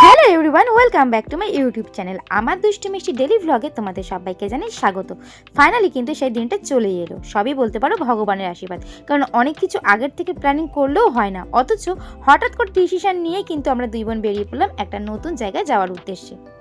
Hello everyone welcome back to my YouTube channel আমার দুষ্টু মিষ্টি ডেলি ভ্লগে তোমাদের সবাইকে জানাই স্বাগত। ফাইনালি কিন্তু সেই দিনটা চলেই এলো। সবই বলতে পারো ভগবানের আশীর্বাদ। কারণ অনেক কিছু আগের থেকে প্ল্যানিং করলেও হয় না। অথচ হঠাৎ করে ডিসিশন নিয়ে কিন্তু আমরা দুই বোন বেরিয়ে পড়লাম একটা নতুন জায়গায় যাওয়ার উদ্দেশ্যে। চলে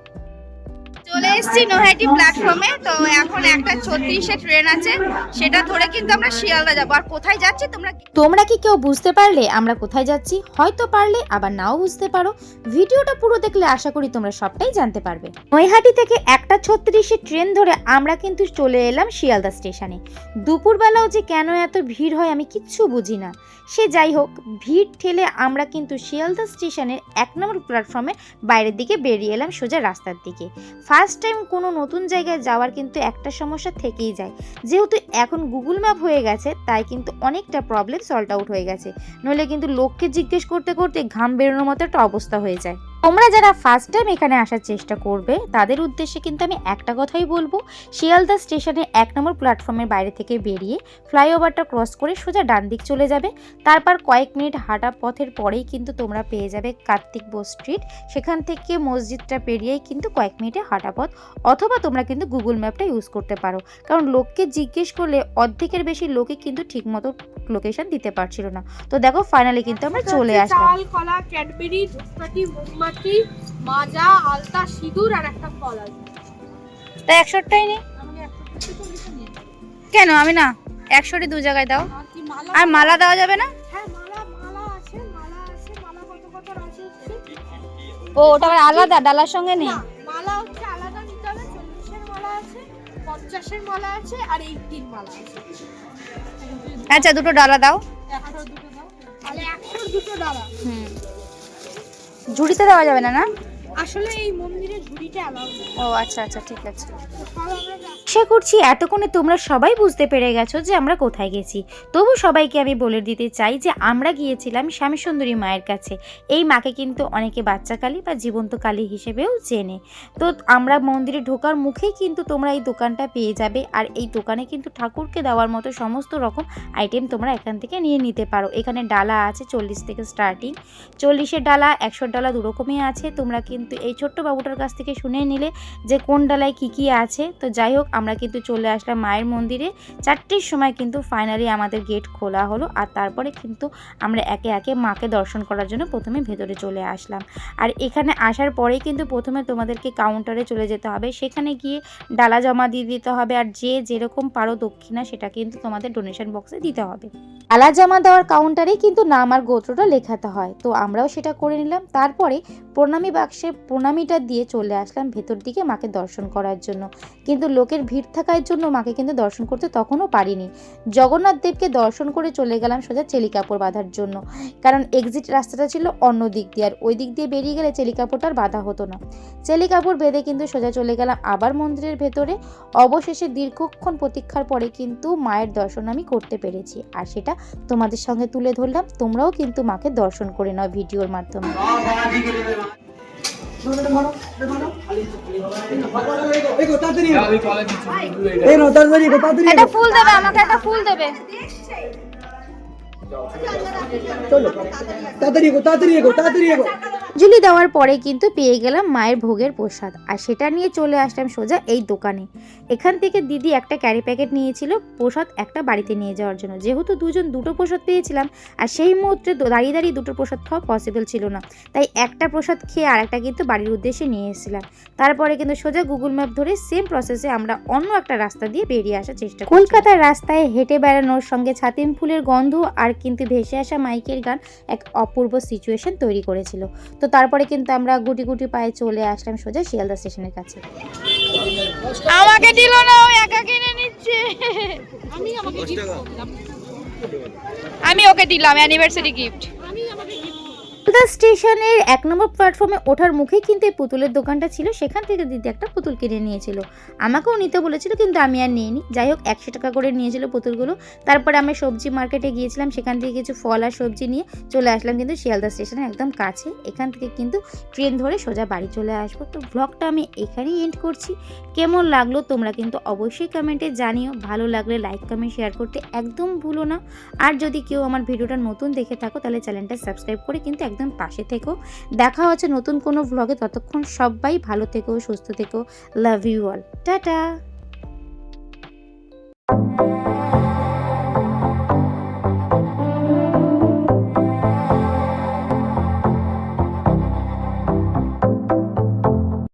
এসেছি নৈহাটি প্ল্যাটফর্মে তো এখন একটা ছত্রিশে ট্রেন আছে, সেটা ধরে কিন্তু আমরা শিয়ালদা যাব। আর কোথায় যাচ্ছি তোমরা তোমরা কি কেউ বুঝতে পারলে আমরা কোথায় যাচ্ছি? হয়তো পারলে, আবার নাও বুঝতে পারো। ভিডিওটা পুরো দেখলে আশা করি তোমরা সবটাই জানতে পারবে। নৈহাটি থেকে একটা ছত্রিশে ট্রেন ধরে আমরা কিন্তু চলে এলাম শিয়ালদা স্টেশনে দুপুরবেলাও যে কেন এত ভিড় হয় আমি কিচ্ছু বুঝি না। সে যাই হোক, ভিড় ঠেলে আমরা কিন্তু শিয়ালদা স্টেশনের এক নম্বর প্ল্যাটফর্মের বাইরের দিকে বেরিয়ে এলাম সোজা রাস্তার দিকে। ফার্স্ট টাইম কোনো নতুন জায়গায় যাওয়ার কিন্তু একটা সমস্যা থেকেই যায়। যেহেতু এখন গুগল ম্যাপ হয়ে গেছে, তাই কিন্তু অনেকটা প্রবলেম সল্ট আউট হয়ে গেছে। নইলে কিন্তু লোককে জিজ্ঞেস করতে করতে ঘাম বেরোনোর মতো একটা অবস্থা হয়ে যায়। তোমরা যারা ফার্স্ট টাইম এখানে আসার চেষ্টা করবে তাদের উদ্দেশ্যে কিন্তু আমি একটা কথাই বলব। শিয়ালদা স্টেশনে এক নম্বর প্ল্যাটফর্মের বাইরে থেকে বেরিয়ে ফ্লাইওভারটা ক্রস করে সোজা ডান দিক চলে যাবে। তারপর কয়েক মিনিট হাঁটা পথের পরেই কিন্তু তোমরা পেয়ে যাবে কার্তিক বোস স্ট্রিট সেখান থেকে মসজিদটা পেরিয়েই কিন্তু কয়েক মিনিটে হাঁটা পথ। অথবা তোমরা কিন্তু গুগল ম্যাপটা ইউজ করতে পারো। কারণ লোককে জিজ্ঞেস করলে অর্ধেকের বেশি লোকে কিন্তু ঠিকমতো লোকেশন দিতে পারছিল না। তো দেখো ফাইনালি কিন্তু আমরা চলে আসলাম। মোমবাতি মাজা আলতা সিঁদুর আর একটা ফল আছে। তা একশোটাই নেই একটা। কেন? আমি না একশোটি দু জায়গায় দাও। আর মালা দেওয়া যাবে না? হ্যাঁ ও ওটা আবার আলাদা ডালার সঙ্গে নেই। মালা হচ্ছে আলাদা নিতে হবে চল্লিশের মালা আছে পঞ্চাশের মালা আছে আর এইটির মালা আছে। আচ্ছা দুটো ডালা দাও। দুটো দাও। তাহলে একশোর দুটো ডালা। হুম। ঝুড়িতে দেওয়া যাবে না না? আসলে এই মন্দিরে ঝুড়িটা অ্যালাউ ও আচ্ছা আচ্ছা ঠিক আছে। আশা করছি এতক্ষণে তোমরা সবাই বুঝতে পেরে গেছো যে আমরা কোথায় গেছি। তবু সবাইকে আমি বলে দিতে চাই যে আমরা গিয়েছিলাম শ্যামী সুন্দরী মায়ের কাছে। এই মাকে কিন্তু অনেকে বাচ্চা কালী বা জীবন্ত কালী হিসেবেও চেনে। তো আমরা মন্দিরে ঢোকার মুখেই কিন্তু তোমরা এই দোকানটা পেয়ে যাবে আর এই দোকানে কিন্তু ঠাকুরকে দেওয়ার মতো সমস্ত রকম আইটেম তোমরা এখান থেকে নিয়ে নিতে পারো। এখানে ডালা আছে চল্লিশ থেকে স্টার্টিং চল্লিশের ডালা, একশোর ডালা দুরকমই আছে। তোমরা কিন্তু এই ছোট্ট বাবুটার কাছ থেকে শুনে নিলে যে কোন ডালায় কী কী আছে। তো যাই হোক আমরা কিন্তু চলে আসলাম মায়ের মন্দিরে। চারটের সময় কিন্তু ফাইনালি আমাদের গেট খোলা হলো আর তারপরে কিন্তু আমরা একে একে মাকে দর্শন করার জন্য প্রথমে ভেতরে চলে আসলাম। আর এখানে আসার পরেই কিন্তু প্রথমে তোমাদেরকে কাউন্টারে চলে যেতে হবে। সেখানে গিয়ে ডালা জমা দিয়ে দিতে হবে আর যে যেরকম পারো দক্ষিণা সেটা কিন্তু তোমাদের ডোনেশন বক্সে দিতে হবে। ডালা জমা দেওয়ার কাউন্টারেই কিন্তু নাম আর গোত্রটা লেখাতে হয়। তো আমরাও সেটা করে নিলাম। তারপরে প্রণামী বাক্সে প্রণামীটা দিয়ে চলে আসলাম ভেতর দিকে মাকে দর্শন করার জন্য। কিন্তু লোকের ভিড় থাকার জন্য মাকে কিন্তু দর্শন করতে তখনও পারিনি। জগন্নাথ দেবকে দর্শন করে চলে গেলাম সোজা চেলি কাপড় বাঁধার জন্য। কারণ এক্সিট রাস্তাটা ছিল অন্য দিক দিয়ে, আর ওই দিক দিয়ে বেরিয়ে গেলে চেলি কাপড়টা আর বাঁধা হতো না। চেলি কাপড় বেঁধে কিন্তু সোজা চলে গেলাম আবার মন্দিরের ভেতরে। অবশেষে দীর্ঘক্ষণ প্রতীক্ষার পরে কিন্তু মায়ের দর্শন আমি করতে পেরেছি। আর সেটা তোমাদের সঙ্গে তুলে ধরলাম, তোমরাও কিন্তু মাকে দর্শন করে নাও ভিডিওর মাধ্যমে। একটা ফুল দেবে আমাকে একটা ফুল দেবে। তাড়াতাড়ি এগো তাড়াতাড়ি এগো তাড়াতাড়ি এগো। জুলি দেওয়ার পরে কিন্তু পেয়ে গেলাম মায়ের ভোগের প্রসাদ। আর সেটা নিয়ে চলে আসলাম সোজা এই দোকানে। এখান থেকে দিদি একটা ক্যারি প্যাকেট নিয়েছিল, প্রসাদ একটা বাড়িতে নিয়ে যাওয়ার জন্য। যেহেতু দুজন দুটো প্রসাদ পেয়েছিলাম, আর সেই মুহূর্তে দাঁড়িয়ে দাঁড়িয়ে দুটো প্রসাদ খাওয়া পসিবল ছিল না। তাই একটা প্রসাদ খেয়ে আর একটা কিন্তু বাড়ির উদ্দেশ্যে নিয়ে এসেছিলাম। তারপরে কিন্তু সোজা গুগল ম্যাপ ধরে সেম প্রসেসে আমরা অন্য একটা রাস্তা দিয়ে বেরিয়ে আসার চেষ্টা কলকাতার রাস্তায় হেঁটে বেড়ানোর সঙ্গে ছাতিম ফুলের গন্ধ আর কিন্তু ভেসে আসা মাইকের গান এক অপূর্ব সিচুয়েশন তৈরি করেছিল। তো তারপরে কিন্তু আমরা গুটি গুটি পায়ে চলে আসলাম সোজা শিয়ালদা স্টেশনের কাছে। আমাকে দিল না ও একা কিনে নিচ্ছে। আমি আমাকে দিলাম আমি ওকে দিলাম অ্যানিভার্সারি গিফট আমি শিয়ালদা স্টেশনের এক নম্বর প্ল্যাটফর্মে ওঠার মুখেই কিন্তু এই পুতুলের দোকানটা ছিল। সেখান থেকে দিদি একটা পুতুল কিনে নিয়েছিল। আমাকেও নিতে বলেছিল, কিন্তু আমি আর নিইনি। যাই হোক, একশো টাকা করে নিয়েছিল পুতুলগুলো। তারপরে আমরা সবজি মার্কেটে গিয়েছিলাম, সেখান থেকে কিছু ফল আর সবজি নিয়ে চলে আসলাম কিন্তু শিয়ালদা স্টেশনের একদম কাছে। এখান থেকে কিন্তু ট্রেন ধরে সোজা বাড়ি চলে আসব। তো ব্লগটা আমি এখানেই এন্ড করছি। কেমন লাগল তোমরা কিন্তু অবশ্যই কমেন্টে জানিও। ভালো লাগলে লাইক কমেন্ট শেয়ার করতে একদম ভুলো না। আর যদি কেউ আমার ভিডিওটা নতুন দেখে থাকো, তাহলে চ্যানেলটা সাবস্ক্রাইব করে কিন্তু একদম পাশে থেকো। দেখা হচ্ছে নতুন কোনো ভ্লগে ততক্ষণ সবাই ভালো থেকো, সুস্থ থেকো। Love you all tata!